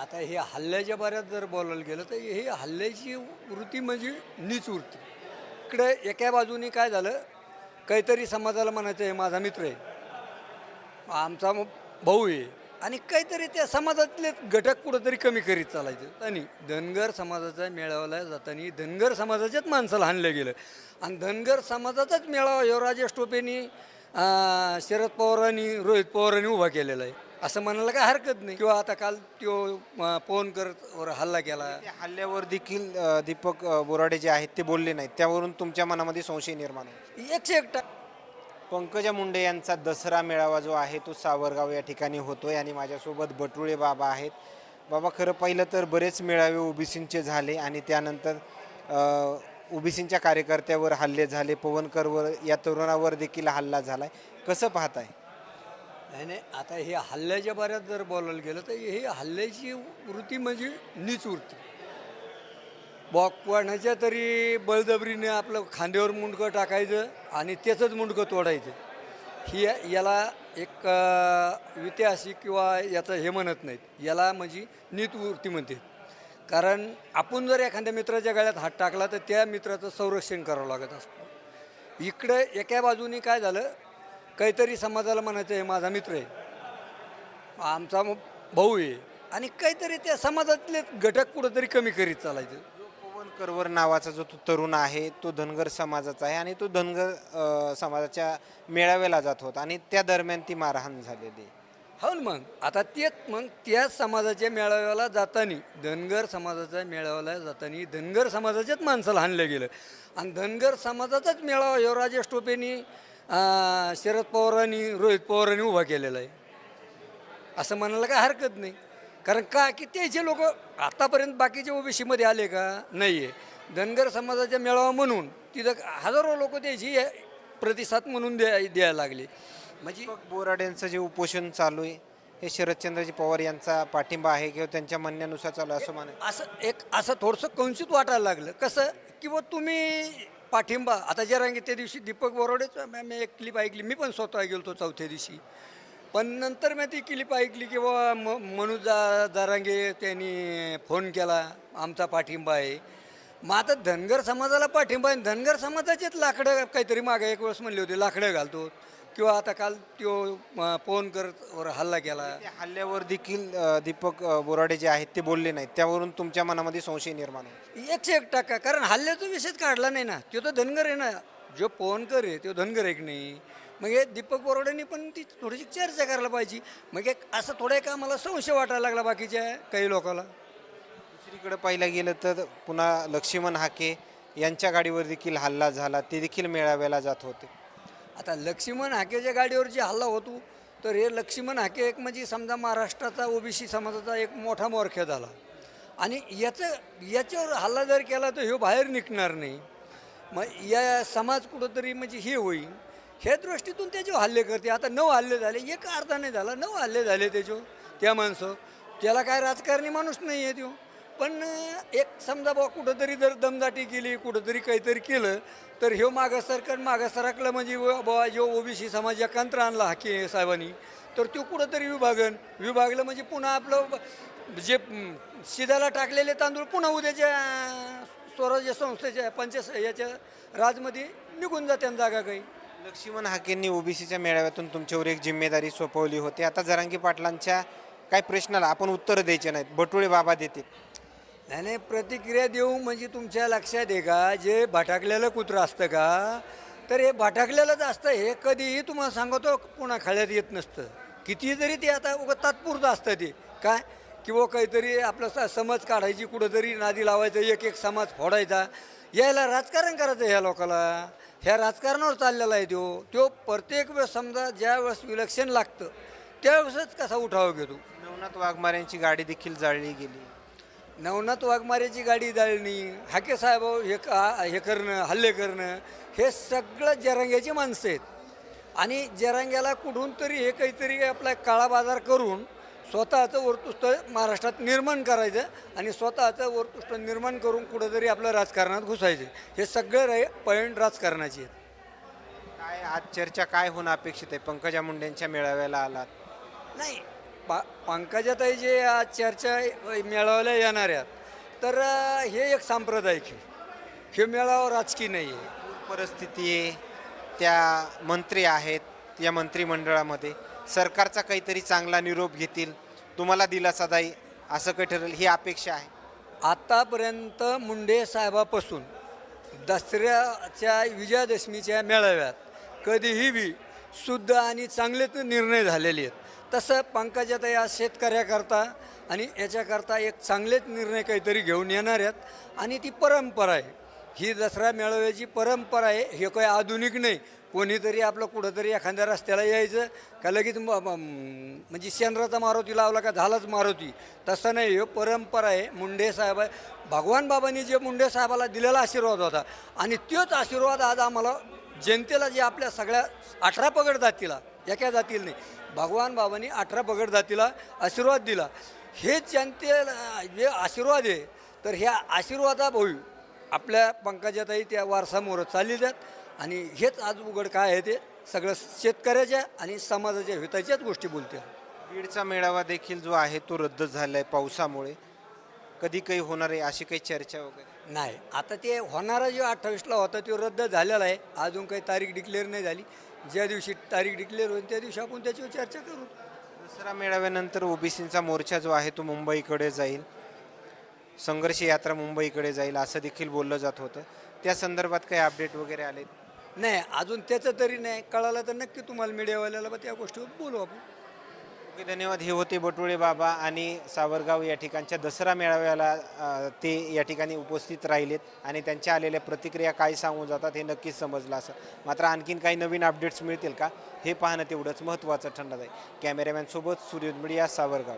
आता हे हल्ल्याच्या बऱ्यात जर बोलायला गेलं तर हे हल्ल्याची वृत्ती म्हणजे नीच वृत्ती. इकडे एका बाजूनी काय झालं? काहीतरी समाजाला म्हणायचं आहे माझा मित्र आहे. आमचा मग भाऊ आहे. आणि काहीतरी त्या समाजातले घटक कुठंतरी कमी करीत चालायचं. आणि धनगर समाजाचा मेळाव्याला जाताना धनगर समाजाच्याच माणसाला हाणलं गेलं. आणि धनगर समाजाचाच मेळावा ह्यो राजेश टोपेनी शरद पवारांनी रोहित पवारांनी उभा केलेला आहे. असं म्हणायला काय हरकत नाही. किंवा आता काल त्यो अं, फोन करत वर हल्ला केला. त्या हल्ल्यावर देखील अ, दीपक अ, बोराडे जे आहेत ते बोलले नाहीत. त्यावरून तुमच्या मनामध्ये संशय निर्माण होतो एकशे एक टक्का. पंकजा मुंडे यांचा दसरा मेळावा जो आहे तो सावरगाव या ठिकाणी होतोय आणि माझ्यासोबत बटुळे बाबा आहेत. बाबा खरं पाहिलं तर बरेच मेळावे ओबीसींचे झाले आणि त्यानंतर ओबीसींच्या कार्यकर्त्यावर हल्ले झाले. पवनकरवर या तरुणावर देखील हल्ला झालाय. कसं पाहताय? नाही नाही आता हे हल्ल्याच्या बाऱ्यात जर बोलायला गेलं तर ही हल्ल्याची वृत्ती म्हणजे नीच वृत्ती. बॉ कोणाच्या तरी बळजबरीने आपलं खांद्यावर मुंडकं टाकायचं आणि त्याचंच मुंडकं तोडायचं. ही याला एक अं, ऐतिहासिक किंवा याचं हे म्हणत नाहीत. याला म्हणजे नीत वृत्ती म्हणते कारण आपण जर एखाद्या मित्राच्या गळ्यात हात टाकला तर त्या मित्राचं संरक्षण करावं लागत असतं. इकडं एका बाजूने काय झालं? काहीतरी समाजाला म्हणायचं हे माझा मित्र आहे. आमचा भाऊ आहे. आणि काहीतरी त्या समाजातले घटक कुठंतरी कमी करीत चालायचं. जो पवनकरवर नावाचा जो तो तरुण आहे तो धनगर समाजाचा आहे आणि तो धनगर अ, समाजाच्या मेळाव्याला जात होता आणि त्या दरम्यान ती मारहाण झालेली आहे. हो ना मग. आता तेच मग त्या समाजाच्या मेळाव्याला जाताना धनगर समाजाच्या मेळाव्याला जाताना धनगर समाजाच्याच माणसाला हाणलं गेलं. आणि धनगर समाजाचाच मेळावा ह्यो राजेश टोपेनी अं, शरद पवारांनी रोहित पवारांनी उभा केलेला आहे. असं म्हणायला काय हरकत नाही. कारण का की त्याचे लोक आतापर्यंत बाकीचे ओबीसीमध्ये आले का नाही आहे धनगर समाजाच्या मेळावा म्हणून तिथं हजारो लोक त्याची प्रतिसाद म्हणून द्या द्यायला लागले. म्हणजे दीपक बोराडेंचं जे उपोषण चालू आहे हे शरदचंद्रजी पवार यांचा पाठिंबा आहे किंवा त्यांच्या म्हणण्यानुसार चालू आहे असं म्हणे असं एक असं थोडंसं कंसित वाटायला लागलं. कसं की बुवा तुम्ही पाठिंबा. आता जरांगी त्या दिवशी दीपक बोरोडेच मी एक क्लिप ऐकली. मी पण स्वतः गेलो होतो चौथ्या दिवशी. पण नंतर मी ती क्लिप ऐकली की बाबा म मनोज जा जारांगे त्यांनी फोन केला आमचा पाठिंबा आहे. मग आता धनगर समाजाला पाठिंबा आहे. धनगर समाजाचेच लाकडं काहीतरी मागे एक वेळेस म्हणले होते लाकडं घालतो. किंवा आता काल त्यो अं, फोन करत हल्ला केला. त्या हल्ल्यावर देखील अ, दीपक अ, बोराडे जे आहेत ते बोलले नाहीत. त्यावरून तुमच्या मनामध्ये संशय निर्माण होतो. एकशे एक टक्का. कारण हल्ल्याचा विषयच काढला नाही ना. तो तर धनगर आहे ना. जो पवनकर आहे तो धनगर आहे की नाही? मग हे दीपक बोराडेंनी पण ती थोडीशी चर्चा करायला पाहिजे. मग एक असं थोडं एक आम्हाला संशय वाटायला लागला बाकीच्या काही लोकांना दुसरीकडे पाहिलं गेलं तर पुन्हा लक्ष्मण हाके यांच्या गाडीवर देखील हल्ला झाला. ते देखील मेळाव्याला जात होते. आता लक्ष्मण हाकेच्या गाडीवर जे हल्ला होतो तर हे लक्ष्मण हाके एक म्हणजे समजा महाराष्ट्राचा ओबीसी समाजाचा एक मोठा मोरख्या झाला. आणि याचं याच्यावर हल्ला जर केला तर ह्यो बाहेर निघणार नाही. मग या समाज कुठंतरी म्हणजे हे होईल. ह्या दृष्टीतून त्याच्यावर हल्ले करते. आता नऊ हल्ले झाले. एक अर्धा नाही झाला. नऊ हल्ले झाले त्याच्यावर त्या माणसं. त्याला काय राजकारणी माणूस नाही आहे तो. पण एक समजा बा कुठंतरी जर दमदाटी केली कुठंतरी काहीतरी केलं तर ह्यो मागं सरकार सरकलं म्हणजे बाबा बुवा जो ओबीसी समाज एकत्र आणला हाके साहेबांनी तर तो कुठंतरी विभागन. विभागलं म्हणजे पुन्हा आपलं जे शिदाला टाकलेले तांदूळ पुन्हा उद्याच्या स्वराज्य संस्थेच्या पंचायत याच्या राजमध्ये निघून जात्या जागा काही. लक्ष्मण हाकेंनी ओबीसीच्या मेळाव्यातून तुमच्यावर एक जिम्मेदारी सोपवली होती. आता जरांगी पाटलांच्या काय प्रश्नाला आपण उत्तरं द्यायचे नाहीत. बटुळे बाबा देतील. नाही नाही प्रतिक्रिया देऊ म्हणजे तुमच्या लक्षात आहे का? जे भटाकलेलं कुत्रं असतं का? तर हे भटाकलेलंच असतं हे कधीही तुम्हाला सांगतो पुन्हा खाळ्यात येत नसतं. किती जरी ते आता उगं तात्पुरतं असतं ते. काय? किंवा काहीतरी आपलं स समाज काढायची कुठंतरी नादी लावायचं एक एक समाज फोडायचा. यायला राजकारण करायचं ह्या लोकाला. ह्या राजकारणावर चाललेला आहे तो. तो प्रत्येक वेळेस समजा ज्या वेळेस विलक्षण लागतं त्यावेळेसच कसा उठावा घेतो. नवनाथ वाघमाऱ्यांची गाडी देखील जाळली गेली. नवनाथ वाघमारेची गाडी जाळणी हाके साहेब हे का हे करणं हल्ले करणं हे सगळं जरांग्याची माणसं आहेत. आणि जरांग्याला कुठून तरी हे काहीतरी आपला काळा बाजार करून स्वतःचं वर्तुष्ट महाराष्ट्रात निर्माण करायचं आणि स्वतःचं वर्तुष्ट निर्माण करून कुठंतरी आपलं राजकारणात घुसायचं. हे सगळे रे पॉईंट राजकारणाचे आहेत. काय आज चर्चा काय होणं अपेक्षित आहे? पंकजा मुंडेंच्या मेळाव्याला आलात. नाही पा पंकजाताई जे या चर्चा मेळाव्याला येणार आहेत तर हे एक सांप्रदायिक आहे. हे मेळावा राजकीय नाही आहे. परिस्थिती आहे त्या मंत्री आहेत या मंत्रिमंडळामध्ये. सरकारचा काहीतरी चांगला निरोप घेतील. तुम्हाला दिलासा जाईल असं काही ठरेल ही अपेक्षा आहे. आतापर्यंत मुंडे साहेबापासून दसऱ्याच्या विजयादशमीच्या मेळाव्यात कधीही बी शुद्ध आणि चांगलेच निर्णय झालेले आहेत. तसं पंकजाताई आज शेतकऱ्याकरता आणि याच्याकरता एक चांगलेच निर्णय काहीतरी घेऊन येणार आहेत. आणि ती परंपरा आहे. ही दसरा मेळाव्याची परंपरा आहे. हे काही आधुनिक नाही. कोणीतरी आपलं कुठंतरी एखाद्या रस्त्याला यायचं का लगेच म्हणजे शेंद्राचा मारुती लावला का झालाच मारुती. तसं नाही. हे परंपरा आहे. मुंडे साहेब भगवान बाबांनी जे मुंडे साहेबाला दिलेला आशीर्वाद होता. आणि तोच आशीर्वाद आज आम्हाला जनतेला जे आपल्या सगळ्या अठरा पगड जातीला एका जातील नाही भगवान बाबांनी अठरा पगड जातीला आशीर्वाद दिला. हे जनतेला जे आशीर्वाद आहे तर ह्या आशीर्वादाभावी आपल्या पंकजाताई त्या वारसामोरं चालली जात आणि हेच आज उघड काय आहे ते सगळं शेतकऱ्याच्या आणि समाजाच्या हिताच्याच गोष्टी बोलते बीडचा मेळावा देखील जो आहे तो रद्द झाला आहे पावसामुळे. कधी काही होणार आहे अशी काही चर्चा वगैरे? नाही. आता ते होणारा जो अठ्ठावीसला होता तो रद्द झालेला आहे. अजून काही तारीख डिक्लेअर नाही झाली. ज्या दिवशी तारीख डिक्लेअर होईल त्या दिवशी आपण त्याच्यावर चर्चा करू. दसरा मेळाव्यानंतर ओबीसीचा मोर्चा जो आहे तो मुंबईकडे जाईल. संघर्ष यात्रा मुंबईकडे जाईल असं देखील बोललं जात होतं. त्या संदर्भात काही अपडेट वगैरे आले नाही अजून त्याचं तरी नाही. कळालं तर नक्की तुम्हाला मीडियावाल्याला त्या गोष्टीवर बोलू आपण. धन्यवाद. हे होते बटुळे बाबा आणि सावरगाव या ठिकाणच्या दसरा मेळाव्याला ते या ठिकाणी उपस्थित राहिलेत आणि त्यांच्या आलेल्या प्रतिक्रिया काय सांगून जातात हे नक्कीच समजलं असं. मात्र आणखीन काही नवीन अपडेट्स मिळतील का? हे पाहणं तेवढंच महत्त्वाचं ठरणार आहे. कॅमेरामॅनसोबत सूर्योद मीडिया सावरगाव.